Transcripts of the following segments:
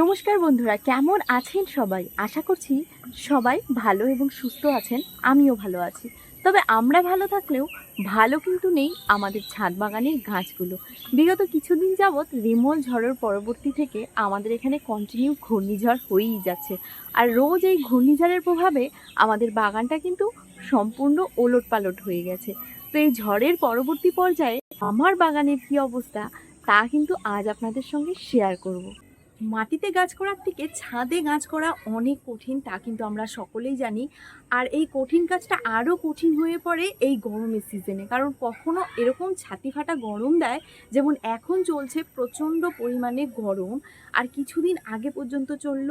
নমস্কার বন্ধুরা, কেমন আছেন সবাই? আশা করছি সবাই ভালো এবং সুস্থ আছেন, আমিও ভালো আছি। তবে আমরা ভালো থাকলেও ভালো কিন্তু নেই আমাদের ছাদ বাগানের গাছগুলো। বিগত কিছুদিন যাবৎ রিমল ঝড়ের পরবর্তী থেকে আমাদের এখানে কন্টিনিউ ঘূর্ণিঝড় হয়েই যাচ্ছে। আর রোজ এই ঘূর্ণিঝড়ের প্রভাবে আমাদের বাগানটা কিন্তু সম্পূর্ণ ওলট পালট হয়ে গেছে। তো এই ঝড়ের পরবর্তী পর্যায়ে আমার বাগানের কী অবস্থা, তা কিন্তু আজ আপনাদের সঙ্গে শেয়ার করব। মাটিতে গাছ করার থেকে ছাদে গাছ করা অনেক কঠিন, তা কিন্তু আমরা সকলেই জানি। আর এই কঠিন কাজটা আরও কঠিন হয়ে পড়ে এই গরমের সিজনে কারণ কখনো এরকম ছাতি ফাটা গরম দেয়, যেমন এখন চলছে প্রচণ্ড পরিমাণে গরম। আর কিছুদিন আগে পর্যন্ত চলল,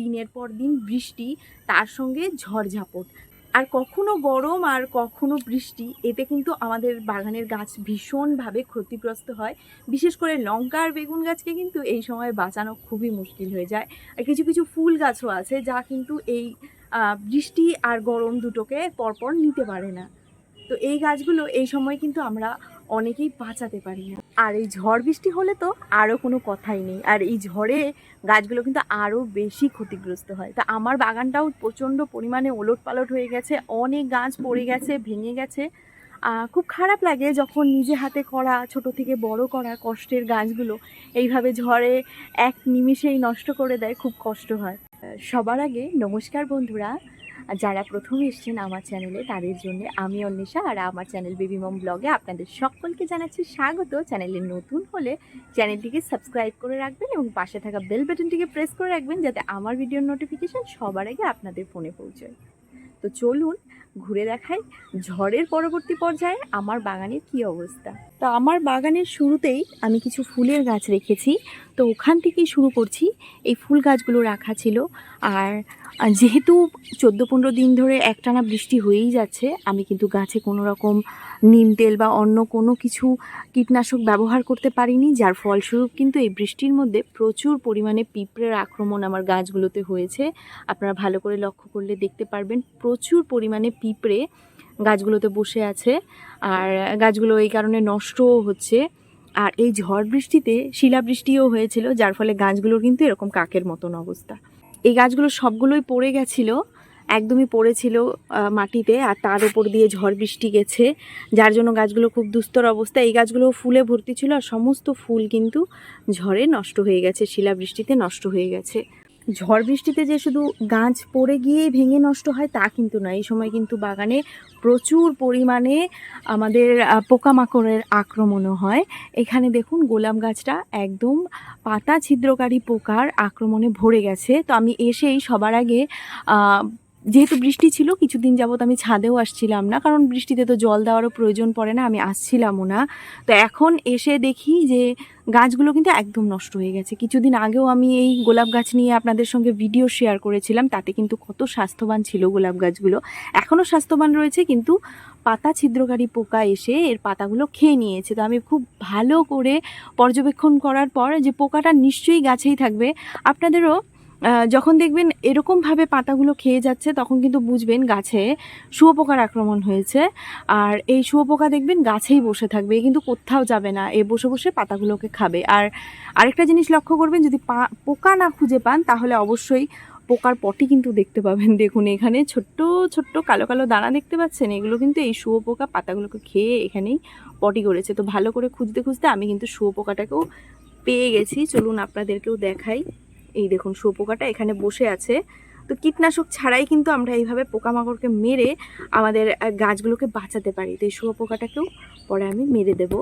দিনের পর দিন বৃষ্টি, তার সঙ্গে ঝড়ঝাপট। আর কখনো গরম আর কখনো বৃষ্টি, এতে কিন্তু আমাদের বাগানের গাছ ভীষণভাবে ক্ষতিগ্রস্ত হয়। বিশেষ করে লঙ্কা আর বেগুন গাছকে কিন্তু এই সময় বাঁচানো খুবই মুশকিল হয়ে যায়। আর কিছু কিছু ফুল গাছও আছে যা কিন্তু এই বৃষ্টি আর গরম দুটোকে পরপর নিতে পারে না। তো এই গাছগুলো এই সময় কিন্তু আমরা অনেকেই বাঁচাতে পারি না। আর এই ঝড় বৃষ্টি হলে তো আরও কোনো কথাই নেই। আর এই ঝড়ে গাছগুলো কিন্তু আরও বেশি ক্ষতিগ্রস্ত হয়। তা আমার বাগানটাও প্রচণ্ড পরিমাণে ওলট পালট হয়ে গেছে। অনেক গাছ পড়ে গেছে, ভেঙে গেছে। খুব খারাপ লাগে যখন নিজে হাতে করা, ছোট থেকে বড় করা কষ্টের গাছগুলো এইভাবে ঝড়ে এক নিমিষেই নষ্ট করে দেয়, খুব কষ্ট হয়। সবার আগে নমস্কার বন্ধুরা। আর যারা প্রথম এসছেন আমার চ্যানেলে, তাদের জন্য আমি অন্বেষা আর আমার চ্যানেল বেবি মম ব্লগে আপনাদের সকলকে জানাচ্ছি স্বাগত। চ্যানেলে নতুন হলে চ্যানেলটিকে সাবস্ক্রাইব করে রাখবেন এবং পাশে থাকা বেল বাটনটিকে প্রেস করে রাখবেন যাতে আমার ভিডিওর নোটিফিকেশান সবার আগে আপনাদের ফোনে পৌঁছয়। তো চলুন ঘুরে দেখাই ঝড়ের পরবর্তী পর্যায়ে আমার বাগানের কি অবস্থা। তো আমার বাগানের শুরুতেই আমি কিছু ফুলের গাছ রেখেছি। তো ওখান থেকেই শুরু করছি। এই ফুল গাছগুলো রাখা ছিল। আর যেহেতু চোদ্দ পনেরো দিন ধরে একটানা বৃষ্টি হয়েই যাচ্ছে, আমি কিন্তু গাছে কোনো রকম নিম তেল বা অন্য কোনো কিছু কীটনাশক ব্যবহার করতে পারিনি, যার ফলস্বরূপ কিন্তু এই বৃষ্টির মধ্যে প্রচুর পরিমাণে পিঁপড়ের আক্রমণ আমার গাছগুলোতে হয়েছে। আপনারা ভালো করে লক্ষ্য করলে দেখতে পারবেন, প্রচুর পরিমাণে পিঁপড়ে গাছগুলোতে বসে আছে। আর গাছগুলো এই কারণে নষ্টও হচ্ছে। আর এই ঝড় বৃষ্টিতে শিলাবৃষ্টিও হয়েছিল, যার ফলে গাছগুলোর কিন্তু এরকম কাকের মতন অবস্থা। এই গাছগুলো সবগুলোই পড়ে গেছিল, একদমই পড়েছিল মাটিতে, আর তার ওপর দিয়ে ঝড় বৃষ্টি গেছে, যার জন্য গাছগুলো খুব দুস্তর অবস্থা। এই গাছগুলো ফুলে ভর্তি ছিল, আর সমস্ত ফুল কিন্তু ঝড়ে নষ্ট হয়ে গেছে, শিলাবৃষ্টিতে নষ্ট হয়ে গেছে। ঝড় বৃষ্টিতে যে শুধু গাছ পড়ে গিয়েই ভেঙে নষ্ট হয় তা কিন্তু নয়। এই সময় কিন্তু বাগানে প্রচুর পরিমাণে আমাদের পোকামাকড়ের আক্রমণও হয়। এখানে দেখুন গোলাম গাছটা একদম পাতা ছিদ্রকারী পোকার আক্রমণে ভরে গেছে। তো আমি এসেই সবার আগে যেহেতু বৃষ্টি ছিল, কিছুদিন যাবত আমি ছাদেও আসছিলাম না, কারণ বৃষ্টিতে তো জল দেওয়ারও প্রয়োজন পড়ে না, আমি আসছিলামও না। তো এখন এসে দেখি যে গাছগুলো কিন্তু একদম নষ্ট হয়ে গেছে। কিছুদিন আগেও আমি এই গোলাপ গাছ নিয়ে আপনাদের সঙ্গে ভিডিও শেয়ার করেছিলাম, তাতে কিন্তু কত স্বাস্থ্যবান ছিল গোলাপ গাছগুলো। এখনও স্বাস্থ্যবান রয়েছে, কিন্তু পাতা ছিদ্রকারী পোকা এসে এর পাতাগুলো খেয়ে নিয়েছে। তো আমি খুব ভালো করে পর্যবেক্ষণ করার পর যে পোকাটা নিশ্চয়ই গাছেই থাকবে, আপনাদেরও যখন দেখবেন এরকমভাবে পাতাগুলো খেয়ে যাচ্ছে, তখন কিন্তু বুঝবেন গাছে শুয়োপোকার আক্রমণ হয়েছে। আর এই শুয়োপোকা দেখবেন গাছেই বসে থাকবে কিন্তু কোথাও যাবে না, এ বসে বসে পাতাগুলোকে খাবে। আর আরেকটা জিনিস লক্ষ্য করবেন, যদি পোকা না খুঁজে পান, তাহলে অবশ্যই পোকার পটি কিন্তু দেখতে পাবেন। দেখুন, এখানে ছোট্ট ছোট্ট কালো কালো দানা দেখতে পাচ্ছেন, এগুলো কিন্তু এই শুয়োপোকা পাতাগুলোকে খেয়ে এখানেই পটি করেছে। তো ভালো করে খুঁজতে খুঁজতে আমি কিন্তু শুয়োপোকাটাকেও পেয়ে গেছি। চলুন আপনাদেরকেও দেখাই। এই দেখুন, শুয়োপোকাটা এখানে বসে আছে। তো কীটনাশক ছাড়াই কিন্তু আমরা এইভাবে পোকামাকড়কে মেরে আমাদের গাছগুলোকে বাঁচাতে পারি। তো এই শুয়োপোকাটাকেও পরে আমি মেরে দেব।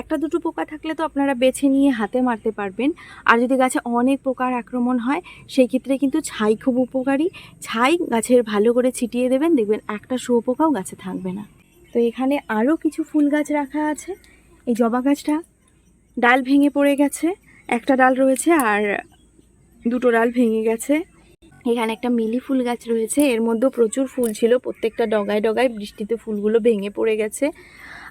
একটা দুটো পোকা থাকলে তো আপনারা বেছে নিয়ে হাতে মারতে পারবেন। আর যদি গাছে অনেক পোকার আক্রমণ হয়, সেই ক্ষেত্রে কিন্তু ছাই খুব উপকারী। ছাই গাছের ভালো করে ছিটিয়ে দেবেন, দেখবেন একটা শুয়োপোকাও গাছে থাকবে না। তো এখানে আরও কিছু ফুল গাছ রাখা আছে। এই জবা গাছটা ডাল ভেঙে পড়ে গেছে। একটা ডাল রয়েছে আর দুটো ডাল ভেঙে গেছে। এখানে একটা মিলি ফুল গাছ রয়েছে। এর মধ্যেও প্রচুর ফুল ছিল। প্রত্যেকটা ডগায় ডগায় বৃষ্টিতে ফুলগুলো ভেঙে পড়ে গেছে।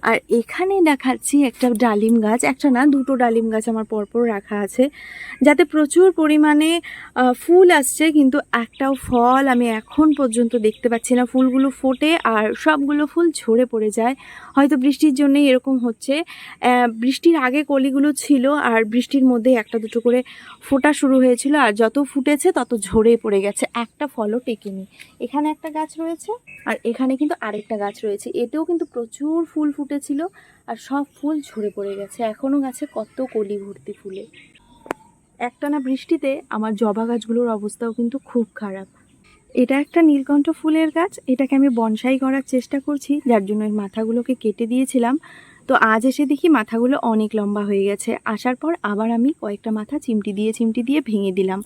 আর এখানে দেখাচ্ছি একটা ডালিম গাছ, একটা না, দুটো ডালিম গাছ আমার পরপর রাখা আছে। যাতে প্রচুর পরিমাণে ফুল আসছে, কিন্তু একটাও ফল আমি এখন পর্যন্ত দেখতে পাচ্ছি না। ফুলগুলো ফোটে আর সবগুলো ফুল ঝরে পড়ে যায়। হয়তো বৃষ্টির জন্যই এরকম হচ্ছে। বৃষ্টির আগে কলিগুলো ছিল আর বৃষ্টির মধ্যে একটা দুটো করে ফোটা শুরু হয়েছিল আর যত ফুটেছে তত ঝরে পড়ে গেছে। একটা ফলও টেকেনি। এখানে একটা গাছ রয়েছে আর এখানে কিন্তু আরেকটা গাছ রয়েছে। এতেও কিন্তু প্রচুর ফুল ফুটেছিল আর সব ফুল ঝরে পড়ে গেছে। এখনও গাছে কত কলি ভর্তি ফুলে। একটানা বৃষ্টিতে আমার জবা গাছগুলোর অবস্থাও কিন্তু খুব খারাপ। এটা একটা নীলকণ্ঠ ফুলের গাছ। এটাকে আমি বনসাই করার চেষ্টা করছি, যার জন্য এর মাথাগুলোকে কেটে দিয়েছিলাম। তো আজ এসে দেখি মাথাগুলো অনেক লম্বা হয়ে গেছে। আসার পর আবার আমি কয়েকটা মাথা চিমটি দিয়ে চিমটি দিয়ে ভেঙে দিলাম।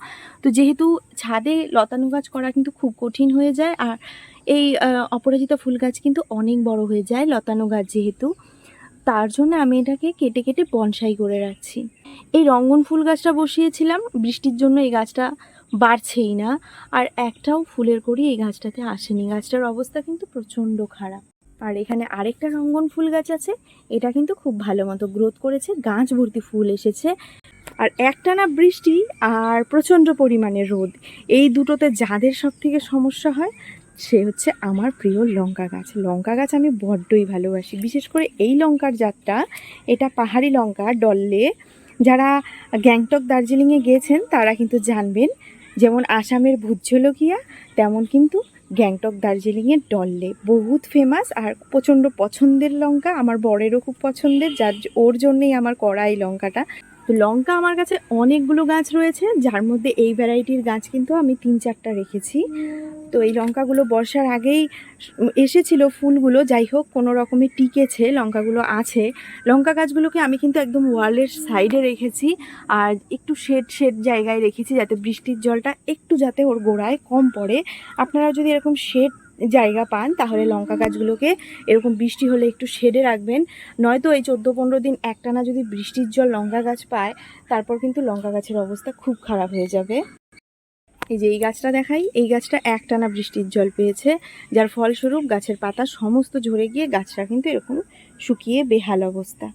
তো যেহেতু ছাদে লতানো গাছ করা কিন্তু খুব কঠিন হয়ে যায়, আর এই অপরাজিতা ফুল গাছ কিন্তু অনেক বড় হয়ে যায় লতানো গাছ যেহেতু। তার জন্য আমি এটাকে কেটে কেটে বনসাই করে রাখছি। এই রঙ্গন ফুল গাছটা বসিয়েছিলাম, বৃষ্টির জন্য এই গাছটা বাড়ছেই না। আর একটাও ফুলের করি এই গাছটাতে আসেনি। গাছটার অবস্থা কিন্তু প্রচণ্ড খারাপ। আর এখানে আরেকটা রঙ্গন ফুল গাছ আছে, এটা কিন্তু খুব ভালো মতো গ্রোথ করেছে, গাছ ভর্তি ফুল এসেছে। আর একটানা বৃষ্টি আর প্রচণ্ড পরিমাণে রোদ, এই দুটোতে যাদের সব থেকে সমস্যা হয় সে হচ্ছে আমার প্রিয় লঙ্কা গাছ। লঙ্কা গাছ আমি বড্ডই ভালোবাসি। বিশেষ করে এই লঙ্কার জাতটা, এটা পাহাড়ি লঙ্কা ডললে যারা গ্যাংটক, দার্জিলিংয়ে গিয়েছেন, তারা কিন্তু জানবেন, যেমন আসামের ভুজ্জলকিয়া তেমন কিন্তু গ্যাংটক, দার্জিলিংয়ের ডললে বহুত ফেমাস আর প্রচণ্ড পছন্দের লঙ্কা। আমার বরেরও খুব পছন্দের, যার ওর জন্যেই আমার করা এই লঙ্কাটা। তো লঙ্কা আমার কাছে অনেকগুলো গাছ রয়েছে, যার মধ্যে এই ভ্যারাইটির গাছ কিন্তু আমি তিন চারটা রেখেছি। তো এই লঙ্কাগুলো বর্ষার আগেই এসেছিল ফুলগুলো, যাই হোক কোনো রকমে টিকেছে, লঙ্কাগুলো আছে। লঙ্কা গাছগুলোকে আমি কিন্তু একদম ওয়ালের সাইডে রেখেছি আর একটু শেড শেড জায়গায় রেখেছি যাতে বৃষ্টির জলটা একটু যাতে ওর গোড়ায় কম পড়ে। আপনারা যদি এরকম শেড জায়গা পান, তাহলে লঙ্কা গাছগুলোকে এরকম বৃষ্টি হলে একটু শেডে রাখবেন। নয়তো এই চোদ্দ পনেরো দিন একটানা যদি বৃষ্টির জল লঙ্কা গাছ পায়, তারপর কিন্তু লঙ্কা গাছের অবস্থা খুব খারাপ হয়ে যাবে। এই যে এই গাছটা দেখাই, এই গাছটা একটানা বৃষ্টির জল পেয়েছে, যার ফলস্বরূপ গাছের পাতা সমস্ত ঝরে গিয়ে গাছটা কিন্তু এরকম শুকিয়ে বেহাল অবস্থা।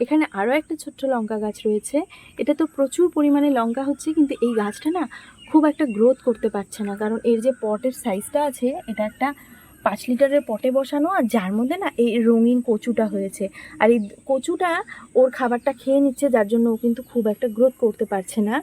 এখানে আরও একটা ছোট্ট লঙ্কা গাছ রয়েছে। এটা তো প্রচুর পরিমাণে লঙ্কা হচ্ছে, কিন্তু এই গাছটা না খুব একটা গ্রোথ করতে পারছে না। কারণ এর যে পটের সাইজটা আছে, এটা একটা পাঁচ লিটারের পটে বসানো, আর যার মধ্যে না এই রঙিন কচুটা হয়েছে। আর এই কচুটা ওর খাবারটা খেয়ে নিচ্ছে, যার জন্য ও কিন্তু খুব একটা গ্রোথ করতে পারছে না।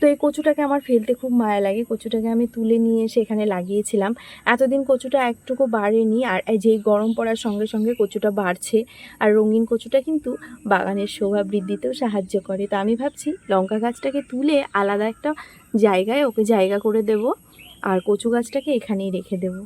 তো এই কচুটাকে আমার ফেলতে খুব মায়া লাগে। কচুটাকে আমি তুলে নিয়ে এসে এখানে লাগিয়েছিলাম। এতদিন কচুটা একটুকু বাড়েনি আর যেই গরম পড়ার সঙ্গে সঙ্গে কচুটা বাড়ছে আর রঙিন কচুটা কিন্তু বাগানের শোভা বৃদ্ধিতেও সাহায্য করে। তো আমি ভাবছি লঙ্কা গাছটাকে তুলে আলাদা একটা জায়গায় ওকে জায়গা করে দেব আর কচু গাছটাকে এখানেই রেখে দেব।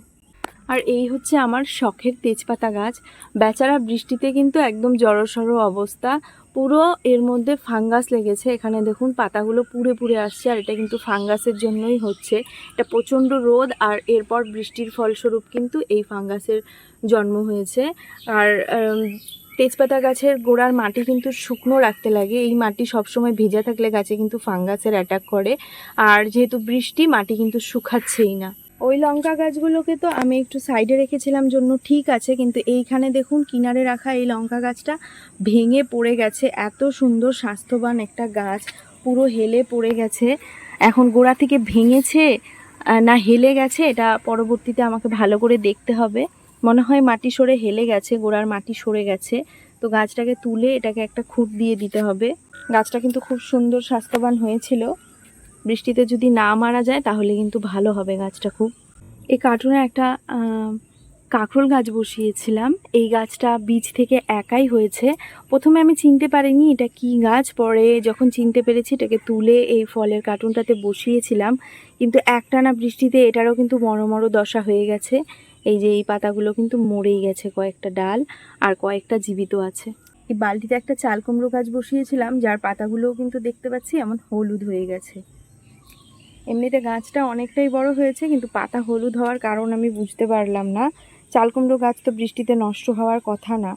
আর এই হচ্ছে আমার শখের তেজপাতা গাছ। বেচারা বৃষ্টিতে কিন্তু একদম জড়সড় অবস্থা। পুরো এর মধ্যে ফাঙ্গাস লেগেছে। এখানে দেখুন পাতাগুলো পুড়ে পুড়ে আসছে আর এটা কিন্তু ফাঙ্গাসের জন্যই হচ্ছে। এটা প্রচণ্ড রোদ আর এরপর বৃষ্টির ফলস্বরূপ কিন্তু এই ফাঙ্গাসের জন্ম হয়েছে। আর তেজপাতা গাছের গোড়ার মাটি কিন্তু শুকনো রাখতে লাগে। এই মাটি সবসময় ভেজা থাকলে গাছে কিন্তু ফাঙ্গাসের অ্যাটাক করে। আর যেহেতু বৃষ্টি, মাটি কিন্তু শুকাচ্ছেই না। ওই লঙ্কা গাছগুলোকে তো আমি একটু সাইডে রেখেছিলাম জন্য ঠিক আছে, কিন্তু এইখানে দেখুন কিনারে রাখা এই লঙ্কা গাছটা ভেঙে পড়ে গেছে। এত সুন্দর স্বাস্থ্যবান একটা গাছ, পুরো হেলে পড়ে গেছে। এখন গোড়া থেকে ভেঙেছে না হেলে গেছে, এটা পরবর্তীতে আমাকে ভালো করে দেখতে হবে। মনে হয় মাটি সরে হেলে গেছে, গোড়ার মাটি সরে গেছে। তো গাছটাকে তুলে এটাকে একটা খুঁট দিয়ে দিতে হবে। গাছটা কিন্তু খুব সুন্দর স্বাস্থ্যবান হয়েছিল। বৃষ্টিতে যদি না মারা যায়, তাহলে কিন্তু ভালো হবে গাছটা খুব। এই কার্টুনে একটা কাঁকরোল গাছ বসিয়েছিলাম। এই গাছটা বীজ থেকে একাই হয়েছে। প্রথমে আমি চিনতে পারিনি এটা কি গাছ। পরে যখন চিনতে পেরেছি, এটাকে তুলে এই ফলের কার্টুনটাতে বসিয়েছিলাম। কিন্তু একটানা বৃষ্টিতে এটারও কিন্তু মরো মরো দশা হয়ে গেছে। এই যে এই পাতাগুলো কিন্তু মরেই গেছে, কয়েকটা ডাল আর কয়েকটা জীবিত আছে। এই বালতিতে একটা চাল কুমড়ো গাছ বসিয়েছিলাম, যার পাতাগুলোও কিন্তু দেখতে পাচ্ছি, এমন হলুদ হয়ে গেছে। এমনিতে গাছটা অনেকটাই বড় হয়েছে, কিন্তু পাতা হলুদ হওয়ার কারণ আমি বুঝতে পারলাম না। চাল কুমড়ো গাছ তো বৃষ্টিতে নষ্ট হওয়ার কথা না।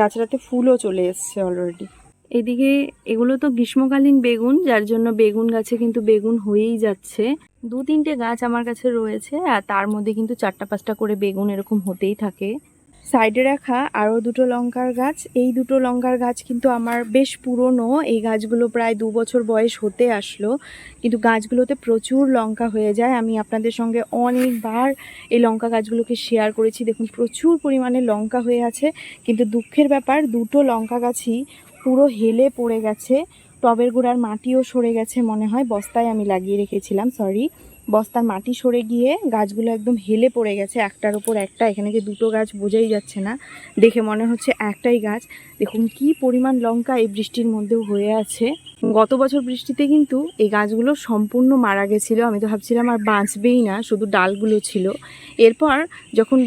গাছটাতে ফুলও চলে এসছে অলরেডি এদিকে এগুলো তো গ্রীষ্মকালীন বেগুন, যার জন্য বেগুন গাছে কিন্তু বেগুন হয়েই যাচ্ছে। দু তিনটে গাছ আমার কাছে রয়েছে, আর তার মধ্যে কিন্তু চারটা পাঁচটা করে বেগুন এরকম হতেই থাকে। সাইডে রাখা আরও দুটো লঙ্কার গাছ। এই দুটো লঙ্কার গাছ কিন্তু আমার বেশ পুরনো। এই গাছগুলো প্রায় দু বছর বয়স হতে আসলো। কিন্তু গাছগুলোতে প্রচুর লঙ্কা হয়ে যায়। আমি আপনাদের সঙ্গে অনেকবার এই লঙ্কা গাছগুলোকে শেয়ার করেছি। দেখুন, প্রচুর পরিমাণে লঙ্কা হয়ে আছে। কিন্তু দুঃখের ব্যাপার, দুটো লঙ্কা গাছই পুরো হেলে পড়ে গেছে। টবের গোড়ার মাটিও সরে গেছে মনে হয়। বস্তায় আমি লাগিয়ে রেখেছিলাম সরি বস্তার মাটি সরে গিয়ে গাছগুলো একদম হেলে পড়ে গেছে একটার ওপর একটা। এখানে যে দুটো গাছ বোঝাই যাচ্ছে না। দেখে মনে হচ্ছে একটাই গাছ। দেখুন কি পরিমাণ লঙ্কা এই বৃষ্টির মধ্যেও হয়ে আছে। গত বছর বৃষ্টিতে কিন্তু এই গাছগুলো সম্পূর্ণ মারা গেছিল। আমি তো ভাবছিলাম আর বাঁচবেই না, শুধু ডালগুলো ছিল। এরপর যখন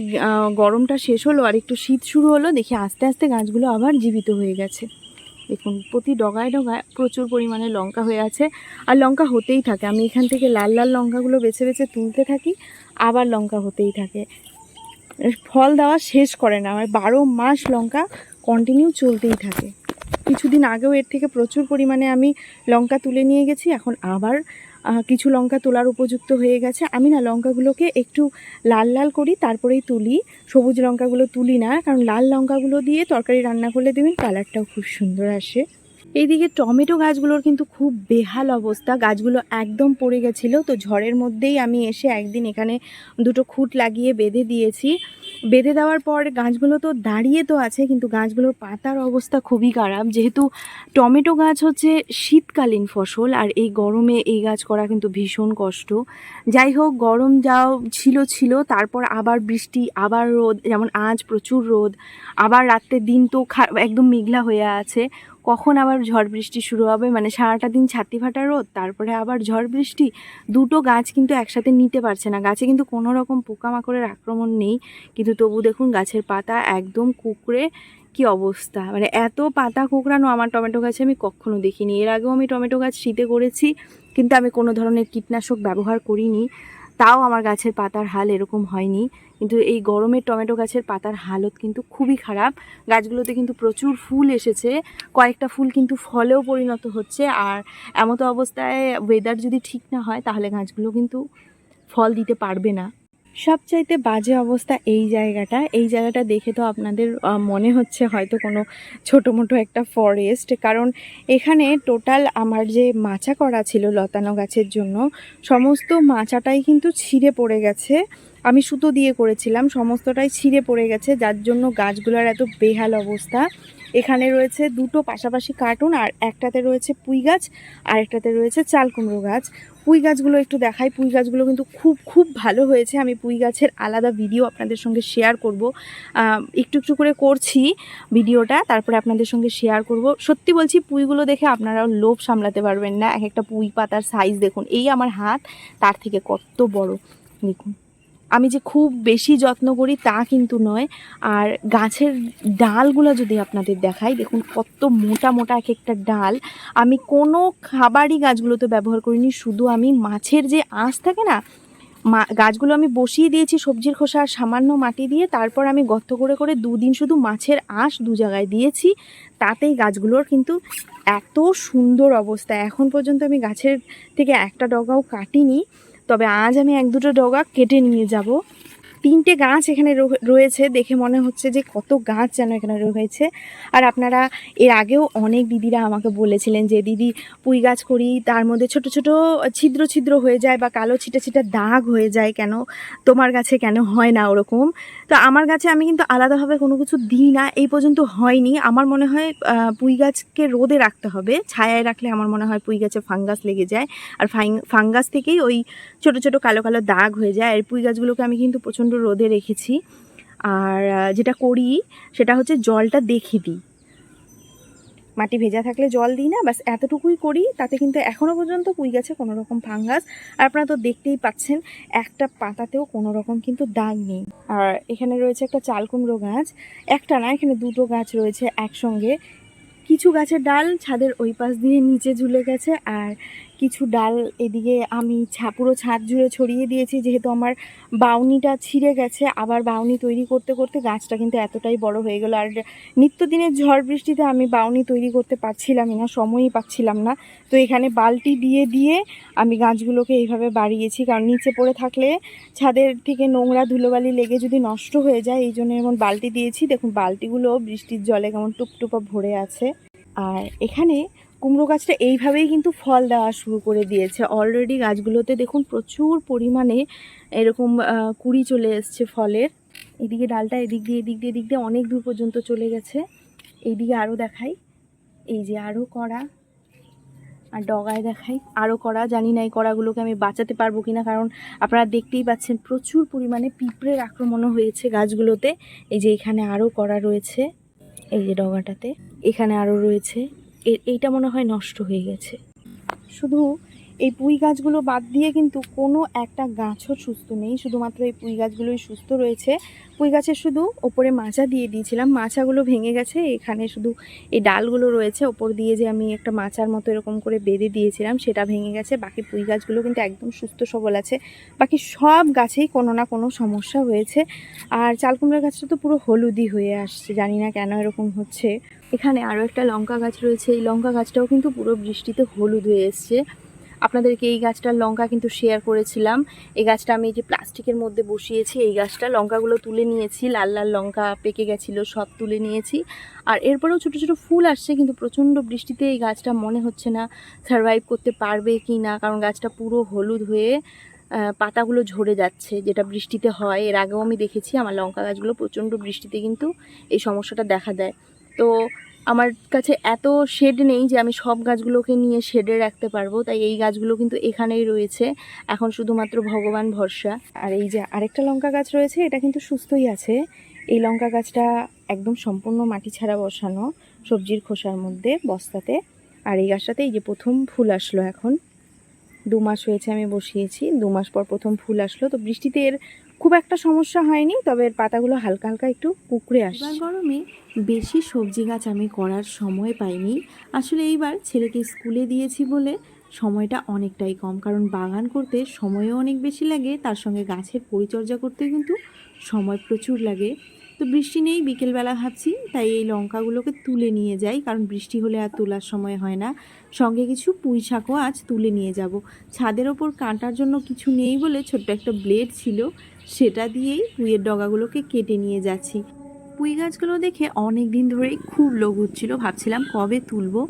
গরমটা শেষ হলো আর একটু শীত শুরু হলো, দেখি আস্তে আস্তে গাছগুলো আবার জীবিত হয়ে গেছে। দেখুন, প্রতি ডগায় ডগায় প্রচুর পরিমাণে লঙ্কা হয়ে আছে। আর লঙ্কা হতেই থাকে। আমি এখান থেকে লাল লাল লঙ্কাগুলো বেছে বেছে তুলতে থাকি, আবার লঙ্কা হতেই থাকে। ফল দেওয়া শেষ করে না। আমার বারো মাস লঙ্কা কন্টিনিউ চলতেই থাকে। কিছুদিন আগেও এর থেকে প্রচুর পরিমাণে আমি লঙ্কা তুলে নিয়ে গেছি, এখন আবার কিছু লঙ্কা তোলার উপযুক্ত হয়ে গেছে। আমি না লঙ্কাগুলোকে একটু লাল লাল করি, তারপরেই তুলি। সবুজ লঙ্কাগুলো তুলি না, কারণ লাল লঙ্কাগুলো দিয়ে তরকারি রান্না করলে দেবেন কালারটাও খুব সুন্দর আসে। এইদিকে টমেটো গাছগুলোর কিন্তু খুব বেহাল অবস্থা। গাছগুলো একদম পড়ে গেছিল। তো ঝড়ের মধ্যেই আমি এসে একদিন এখানে দুটো খুঁট লাগিয়ে বেঁধে দিয়েছি। বেঁধে দেওয়ার পর গাছগুলো তো দাঁড়িয়ে তো আছে, কিন্তু গাছগুলোর পাতার অবস্থা খুবই খারাপ। যেহেতু টমেটো গাছ হচ্ছে শীতকালীন ফসল, আর এই গরমে এই গাছ করা কিন্তু ভীষণ কষ্ট। যাই হোক, গরম যাও ছিল ছিল, তারপর আবার বৃষ্টি, আবার রোদ, যেমন আজ প্রচুর রোদ, আবার রাত্রের দিন তো একদম মেঘলা হয়ে আছে। কখন আবার ঝড় বৃষ্টি শুরু হবে? মানে সারাটা দিন ছাতি ফাটা রোদ, তারপরে আবার ঝড় বৃষ্টি, দুটো গাছ কিন্তু একসাথে নিতে পারছে না। গাছে কিন্তু কোনো রকম পোকামাকড়ের আক্রমণ নেই। কিন্তু তবু দেখুন গাছের পাতা একদম কুকড়ে কি অবস্থা। মানে এত পাতা কুকড়ানো আমার টমেটো গাছে আমি কখনো দেখিনি। এর আগেও আমি টমেটো গাছ শীতে করেছি, কিন্তু আমি কোনো ধরনের কীটনাশক ব্যবহার করিনি। তাও আমার গাছের পাতার হাল এরকম হয়নি। কিন্তু এই গরমের টমেটো গাছের পাতার হালত কিন্তু খুবই খারাপ। গাছগুলোতে কিন্তু প্রচুর ফুল এসেছে। কয়েকটা ফুল কিন্তু ফলেও পরিণত হচ্ছে। আর এমতো অবস্থায় ওয়েদার যদি ঠিক না হয়, তাহলে গাছগুলো কিন্তু ফল দিতে পারবে না। সবচাইতে বাজে অবস্থা এই জায়গাটা। এই জায়গাটা দেখে তো আপনাদের মনে হচ্ছে হয়তো কোনো ছোটো মোটো একটা ফরেস্ট কারণ এখানে টোটাল আমার যে মাচা করা ছিল লতানো গাছের জন্য, সমস্ত মাচাটাই কিন্তু ছিঁড়ে পড়ে গেছে। আমি সুতো দিয়ে করেছিলাম, সমস্তটাই ছিঁড়ে পড়ে গেছে, যার জন্য গাছগুলোর এত বেহাল অবস্থা। এখানে রয়েছে দুটো পাশাপাশি কার্টুন, আর একটাতে রয়েছে পুঁই গাছ, আর একটাতে রয়েছে চাল কুমড়ো গাছ। পুঁই গাছগুলো একটু দেখাই। পুঁই গাছগুলো কিন্তু খুব খুব ভালো হয়েছে। আমি পুঁই গাছের আলাদা ভিডিও আপনাদের সঙ্গে শেয়ার করব। একটু একটু করে করছি ভিডিওটা, তারপরে আপনাদের সঙ্গে শেয়ার করব। সত্যি বলছি, পুঁইগুলো দেখে আপনারাও লোভ সামলাতে পারবেন না। এক একটা পুঁই পাতার সাইজ দেখুন। এই আমার হাত, তার থেকে কত বড়। দেখুন। আমি যে খুব বেশি যত্ন করি তা কিন্তু নয়। আর গাছের ডালগুলো যদি আপনাদের দেখাই, দেখুন কত মোটা মোটা এক একটা ডাল। আমি কোনো খাবারই গাছগুলোতে ব্যবহার করিনি, শুধু আমি মাছের যে আঁশ থাকে না, মা, গাছগুলো আমি বসিয়ে দিয়েছি সবজির খোসা আর সামান্য মাটি দিয়ে, তারপর আমি গর্ত করে করে দুদিন শুধু মাছের আঁশ দু জায়গায় দিয়েছি। তাতেই গাছগুলোর কিন্তু এত সুন্দর অবস্থা। এখন পর্যন্ত আমি গাছের থেকে একটা ডগাও কাটিনি। তবে আজ আমি এক দুটো ডগা কেটে নিয়ে যাব। তিনটে গাছ এখানে রয়েছে দেখে মনে হচ্ছে যে কত গাছ যেন এখানে রয়েছে। আর আপনারা এর আগেও অনেক দিদিরা আমাকে বলেছিলেন যে, দিদি, পুঁই গাছ করি, তার মধ্যে ছোট ছোট ছিদ্র ছিদ্র হয়ে যায় বা কালো ছিটা ছিটা দাগ হয়ে যায় কেন? তোমার গাছে কেন হয় না ওরকম? তো আমার গাছে আমি কিন্তু আলাদাভাবে কোনো কিছু দিই না, এই পর্যন্ত হয়নি। আমার মনে হয় পুঁই গাছকে রোদে রাখতে হবে। ছায়ায় রাখলে আমার মনে হয় পুঁই গাছে ফাঙ্গাস লেগে যায়। আর ফাঙ্গাস থেকেই ওই ছোট ছোট কালো কালো দাগ হয়ে যায়। আর পুঁই গাছগুলোকে আমি কিন্তু প্রচণ্ড রোদে রেখেছি। আর যেটা করি সেটা হচ্ছে জলটা দেখে দিই। মাটি ভেজা থাকলে জল দিই না বাস এতটুকুই করি, তাতে কিন্তু এখনও পর্যন্ত পুঁই গাছে কোনো রকম ফাঙ্গাস। আর আপনারা তো দেখতেই পাচ্ছেন, একটা পাতাতেও কোনো রকম কিন্তু দাগ নেই। আর এখানে রয়েছে একটা চাল কুমড়ো গাছ, একটা না, এখানে দুটো গাছ রয়েছে একসঙ্গে। কিছু গাছের ডাল ছাদের ওই পাশ দিয়ে নিচে ঝুলে গেছে, আর কিছু ডাল এদিকে আমি ছা পুরো ছাদ জুড়ে ছড়িয়ে দিয়েছি, যেহেতু আমার বাউনিটা ছিঁড়ে গেছে। আবার বাউনি তৈরি করতে করতে গাছটা কিন্তু এতটাই বড় হয়ে গেল। আর নিত্যদিনের ঝড় বৃষ্টিতে আমি বাউনি তৈরি করতে পারছিলামই না, সময়ই পাচ্ছিলাম না। তো এখানে বালতি দিয়ে দিয়ে আমি গাছগুলোকে এইভাবে বাড়িয়েছি। কারণ নিচে পড়ে থাকলে ছাদের থেকে নোংরা ধুলোবালি লেগে যদি নষ্ট হয়ে যায়, এই জন্য এমন বালতি দিয়েছি। দেখুন, বালতিগুলো বৃষ্টির জলে কেমন টুপটুপা ভরে আছে। আর এখানে কুমড়ো গাছটা এইভাবেই কিন্তু ফল দেওয়া শুরু করে দিয়েছে। অলরেডি গাছগুলোতে দেখুন প্রচুর পরিমাণে এরকম কুড়ি চলে এসছে ফলের। এদিকে ডালটা এদিক দিয়ে এদিক দিয়ে এদিক দিয়ে অনেক দূর পর্যন্ত চলে গেছে। এইদিকে আরও দেখাই। এই যে আরও করা আর ডগায় দেখাই। আরও করা জানি না এই কড়াগুলোকে আমি বাঁচাতে পারব কি না কারণ আপনারা দেখতেই পাচ্ছেন প্রচুর পরিমাণে পিঁপড়ের আক্রমণও হয়েছে গাছগুলোতে। এই যে এখানে আরও করা রয়েছে। এই যে ডগাটাতে। এখানে আরও রয়েছে। এইটা মনে হয় নষ্ট হয়ে গেছে। শুধু এই পুঁই গাছগুলো বাদ দিয়ে কিন্তু কোনো একটা গাছও সুস্থ নেই। শুধুমাত্র এই পুঁই গাছগুলোই সুস্থ রয়েছে। পুঁই গাছের শুধু ওপরে মাচা দিয়ে দিয়েছিলাম। মাচাগুলো ভেঙে গেছে। এখানে শুধু এই ডালগুলো রয়েছে। ওপর দিয়ে যে আমি একটা মাচার মতো এরকম করে বেঁধে দিয়েছিলাম, সেটা ভেঙে গেছে। বাকি পুঁই গাছগুলো কিন্তু একদম সুস্থ সবল আছে। বাকি সব গাছেই কোনো না কোনো সমস্যা হয়েছে। আর চালকুমড়ার গাছটা তো পুরো হলুদি হয়ে আসছে। জানি না কেন এরকম হচ্ছে। এখানে আরও একটা লঙ্কা গাছ রয়েছে। এই লঙ্কা গাছটাও কিন্তু পুরো বৃষ্টিতে হলুদ হয়ে এসছে। আপনাদেরকে এই গাছটার লঙ্কা কিন্তু শেয়ার করেছিলাম। এই গাছটা আমি এই যে প্লাস্টিকের মধ্যে বসিয়েছি, এই গাছটা লঙ্কাগুলো তুলে নিয়েছি, লাল লাল লঙ্কা পেকে গেছিল, সব তুলে নিয়েছি। আর এরপরেও ছোটো ছোটো ফুল আসছে, কিন্তু প্রচণ্ড বৃষ্টিতে এই গাছটা মনে হচ্ছে না সারভাইভ করতে পারবে কি না কারণ গাছটা পুরো হলুদ হয়ে পাতাগুলো ঝরে যাচ্ছে, যেটা বৃষ্টিতে হয়। এর আগেও আমি দেখেছি, আমার লঙ্কা গাছগুলো প্রচণ্ড বৃষ্টিতে কিন্তু এই সমস্যাটা দেখা দেয়। তো আমার কাছে এত শেড নেই যে আমি সব গাছগুলোকে নিয়ে শেডে রাখতে পারব। তাই এই গাছগুলো কিন্তু এখানেই রয়েছে। এখন শুধুমাত্র ভগবান ভরসা। আর এই যে আরেকটা লঙ্কা গাছ রয়েছে, এটা কিন্তু সুস্থই আছে। এই লঙ্কা গাছটা একদম সম্পূর্ণ মাটি ছাড়া বসানো, সবজির খোসার মধ্যে, বস্তাতে। আর এই গাছটাতে এই যে প্রথম ফুল আসলো এখন। দু মাস হয়েছে আমি বসিয়েছি। দু মাস পর প্রথম ফুল আসলো। তো বৃষ্টিতে এর খুব একটা সমস্যা হয়নি, তবে এর পাতাগুলো হালকা হালকা একটু কুকড়ে আসে এবার গরমে বেশি সবজি গাছ আমি করার সময় পাইনি। আসলে এইবার ছেলেকে স্কুলে দিয়েছি বলে সময়টা অনেকটাই কম, কারণ বাগান করতে সময়ও অনেক বেশি লাগে, তার সঙ্গে গাছের পরিচর্যা করতে কিন্তু সময় প্রচুর লাগে। তো বৃষ্টি নেই, বিকেলবেলা ভাবছি, তাই এই লঙ্কাগুলোকে তুলে নিয়ে যাই, কারণ বৃষ্টি হলে আর তোলার সময় হয় না। সঙ্গে কিছু পুঁই শাকও আজ তুলে নিয়ে যাব। ছাদের ওপর কাঁটার জন্য কিছু নেই বলে ছোট্ট একটা ব্লেড ছিল, সেটা দিয়েই পুঁয়ের ডগাগুলোকে কেটে নিয়ে যাচ্ছি। পুঁই গাছগুলো দেখে অনেক দিন ধরেই খুব লোভ হচ্ছিল। ভাবছিলাম কবে তুলবো?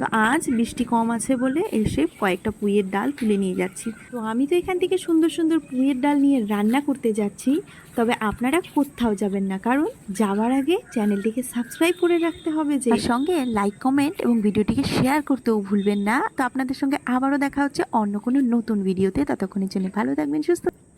তো আজ বৃষ্টি কম আছে বলে এসে কয়েকটা পুঁইয়ের ডাল তুলে নিয়ে যাচ্ছি। তো আমি তো এখান থেকে সুন্দর সুন্দর পুঁইয়ের ডাল নিয়ে রান্না করতে যাচ্ছি। তবে আপনারা কোথাও যাবেন না, কারণ যাওয়ার আগে চ্যানেলটিকে সাবস্ক্রাইব করে রাখতে হবে যে সঙ্গে লাইক কমেন্ট এবং ভিডিওটিকে শেয়ার করতেও ভুলবেন না। তো আপনাদের সঙ্গে আবারও দেখা হচ্ছে অন্য কোনো নতুন ভিডিওতে ততক্ষণের জন্য ভালো থাকবেন, সুস্থ